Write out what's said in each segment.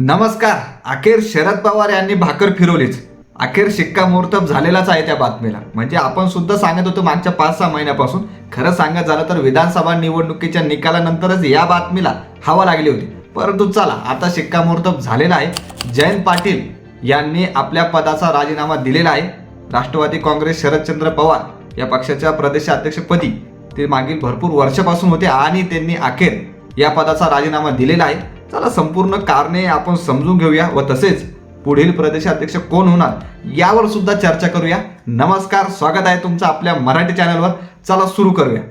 नमस्कार अखेर शरद पवार यांनी भाकर फिरवलीच. अखेर शिक्कामोर्तब झालेलाच आहे त्या बातमीला. म्हणजे आपण सुद्धा सांगत होतो मागच्या पाच सहा महिन्यापासून. खरं सांगत झालं तर विधानसभा निवडणुकीच्या निकालानंतरच या बातमीला हवा लागली होती. परंतु चला आता शिक्कामोर्तब झालेला आहे. जयंत पाटील यांनी आपल्या पदाचा राजीनामा दिलेला आहे. राष्ट्रवादी काँग्रेस शरदचंद्र पवार या पक्षाच्या प्रदेशाध्यक्षपदी. ते मागील भरपूर वर्षापासून होते आणि त्यांनी अखेर या पदाचा राजीनामा दिलेला आहे. चला संपूर्ण कारणे आपण समजून घेऊया व तसेच पुढील प्रदेशाध्यक्ष कोण होणार यावर सुद्धा चर्चा करूया. नमस्कार स्वागत आहे तुमचं आपल्या मराठी चॅनलवर. चला सुरू करूया.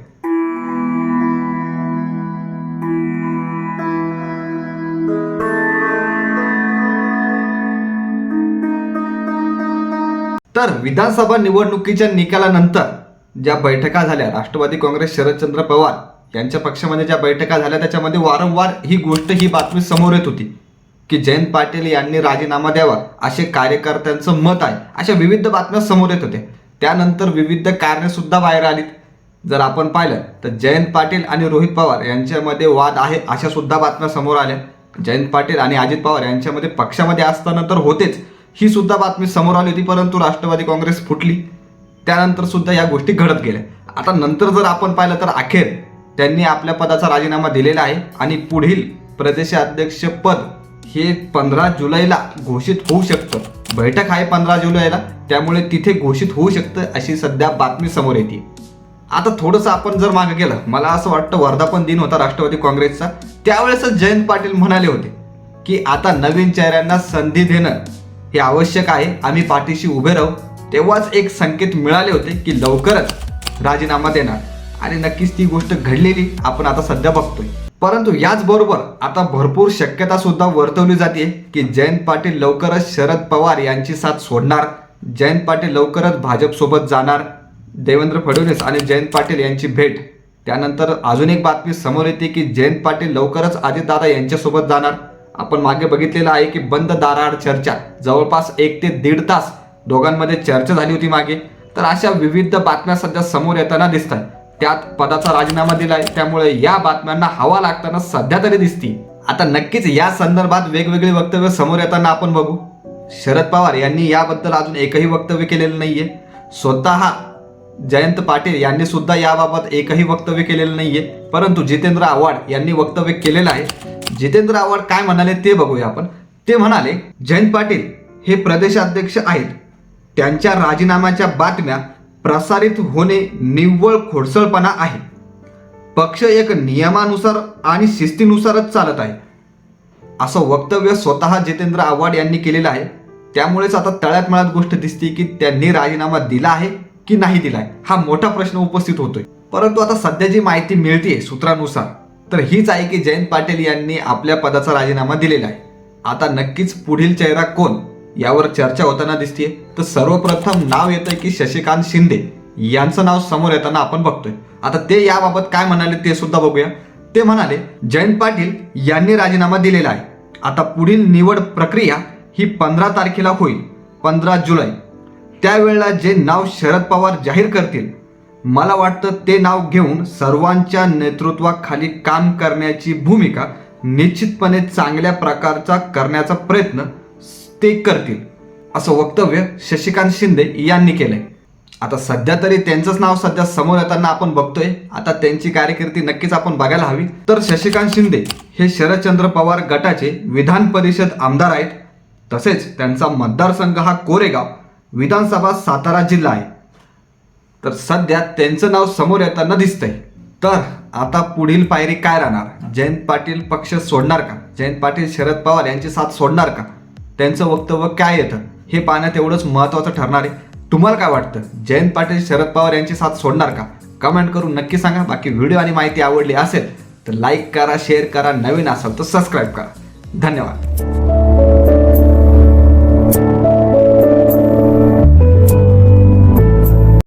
तर विधानसभा निवडणुकीच्या निकालानंतर ज्या बैठका झाल्या राष्ट्रवादी काँग्रेस शरदचंद्र पवार यांच्या पक्षामध्ये ज्या बैठका झाल्या त्याच्यामध्ये वारंवार ही गोष्ट ही बातमी समोर येत होती की जयंत पाटील यांनी राजीनामा द्यावा असे कार्यकर्त्यांचं मत आहे. अशा विविध बातम्या समोर येत होत्या. त्यानंतर विविध कारणे सुद्धा बाहेर आलीत. जर आपण पाहिलं तर जयंत पाटील आणि रोहित पवार यांच्यामध्ये वाद आहे अशा सुद्धा बातम्या समोर आल्या. जयंत पाटील आणि अजित पवार यांच्यामध्ये पक्षामध्ये असताना तर होतेच. ही सुद्धा बातमी समोर आली होती परंतु राष्ट्रवादी काँग्रेस फुटली. त्यानंतर सुद्धा या गोष्टी घडत गेल्या. आता नंतर जर आपण पाहिलं तर अखेर त्यांनी आपल्या पदाचा राजीनामा दिलेला आहे आणि पुढील प्रदेशाध्यक्षपद हे पंधरा जुलैला घोषित होऊ शकतं. बैठक आहे पंधरा जुलैला त्यामुळे तिथे घोषित होऊ शकतं अशी सध्या बातमी समोर येते. आता थोडंसं आपण जर मागे गेलं मला असं वाटतं वर्धापन दिन होता राष्ट्रवादी काँग्रेसचा. त्यावेळेसच जयंत पाटील म्हणाले होते की आता नवीन चेहऱ्यांना संधी देणं हे आवश्यक आहे आम्ही पाठीशी उभे राहू. तेव्हाच एक संकेत मिळाले होते की लवकरच राजीनामा देणार. आणि नक्कीच ती गोष्ट घडलेली आपण आता सध्या बघतोय. परंतु याचबरोबर आता भरपूर शक्यता सुद्धा वर्तवली जाते की जयंत पाटील लवकरच शरद पवार यांची साथ सोडणार. जयंत पाटील लवकरच भाजपसोबत जाणार. देवेंद्र फडणवीस आणि जयंत पाटील यांची भेट. त्यानंतर अजून एक बातमी समोर येते की जयंत पाटील लवकरच अजितदादा यांच्यासोबत जाणार. आपण मागे बघितलेलं आहे की बंद दाराआड चर्चा. जवळपास एक ते दीड तास दोघांमध्ये चर्चा झाली होती मागे. तर अशा विविध बातम्या सध्या समोर येताना दिसतात. त्यात पदाचा राजीनामा दिलाय. त्यामुळे या बातम्यांना हवा लागताना सध्या तरी दिसती. आता नक्कीच या संदर्भात वेगवेगळी वक्तव्य समोर येताना आपण बघू. शरद पवार यांनी याबद्दल अजून एकही वक्तव्य केलेलं नाहीये. स्वतः जयंत पाटील यांनी सुद्धा याबाबत एकही वक्तव्य केलेलं नाहीये. परंतु जितेंद्र आव्हाड यांनी वक्तव्य केलेलं आहे. जितेंद्र आव्हाड काय म्हणाले ते बघूया आपण. ते म्हणाले जयंत पाटील हे प्रदेशाध्यक्ष आहेत. त्यांच्या राजीनाम्याच्या बातम्या प्रसारित होणे निव्वळ खोडसळपणा आहे. पक्ष एक नियमानुसार आणि शिस्तीनुसारच चालत आहे. असं वक्तव्य स्वतः जितेंद्र आव्हाड यांनी केलेलं आहे. त्यामुळेच आता तळ्यात मळ्यात गोष्ट दिसते की त्यांनी राजीनामा दिला आहे की नाही दिलाय हा मोठा प्रश्न उपस्थित होतोय. परंतु आता सध्या जी माहिती मिळते सूत्रानुसार तर हीच आहे की जयंत पाटील यांनी आपल्या पदाचा राजीनामा दिलेला आहे. आता नक्कीच पुढील चेहरा कोण? यावर चर्चा होताना दिसतीये. तर सर्वप्रथम नाव येतंय की शशिकांत शिंदे. यांचं नाव समोर येताना आपण बघतोय. आता ते याबाबत काय म्हणाले ते सुद्धा बघूया. ते म्हणाले जयंत पाटील यांनी राजीनामा दिलेला आहे. आता पुढील निवड प्रक्रिया ही पंधरा तारखेला होईल पंधरा जुलै. त्यावेळेला जे नाव शरद पवार जाहीर करतील मला वाटतं ते नाव घेऊन सर्वांच्या नेतृत्वाखाली काम करण्याची भूमिका निश्चितपणे चांगल्या प्रकारचा करण्याचा प्रयत्न ते करतील असं वक्तव्य शशिकांत शिंदे यांनी केलंय. आता सध्या तरी त्यांचंच नाव सध्या समोर येताना आपण बघतोय. आता त्यांची कार्यकिर्दी नक्कीच आपण बघायला हवी. तर शशिकांत शिंदे हे शरदचंद्र पवार गटाचे विधान परिषद आमदार आहेत. तसेच त्यांचा मतदारसंघ हा कोरेगाव विधानसभा सातारा जिल्हा आहे. तर सध्या त्यांचं नाव समोर येताना दिसतंय. तर आता पुढील पायरी काय राहणार? जयंत पाटील पक्ष सोडणार का? जयंत पाटील शरद पवार यांची साथ सोडणार का? त्यांचं वक्तव्य काय येतं? हे पाहण्यात एवढंच महत्त्वाचं ठरणार आहे. तुम्हाला काय वाटतं? जयंत पाटील शरद पवार यांची साथ सोडणार का? कमेंट करून नक्की सांगा. बाकी व्हिडिओ आणि माहिती आवडली असेल तर लाईक करा शेअर करा. नवीन असाल तर सबस्क्राईब करा. धन्यवाद.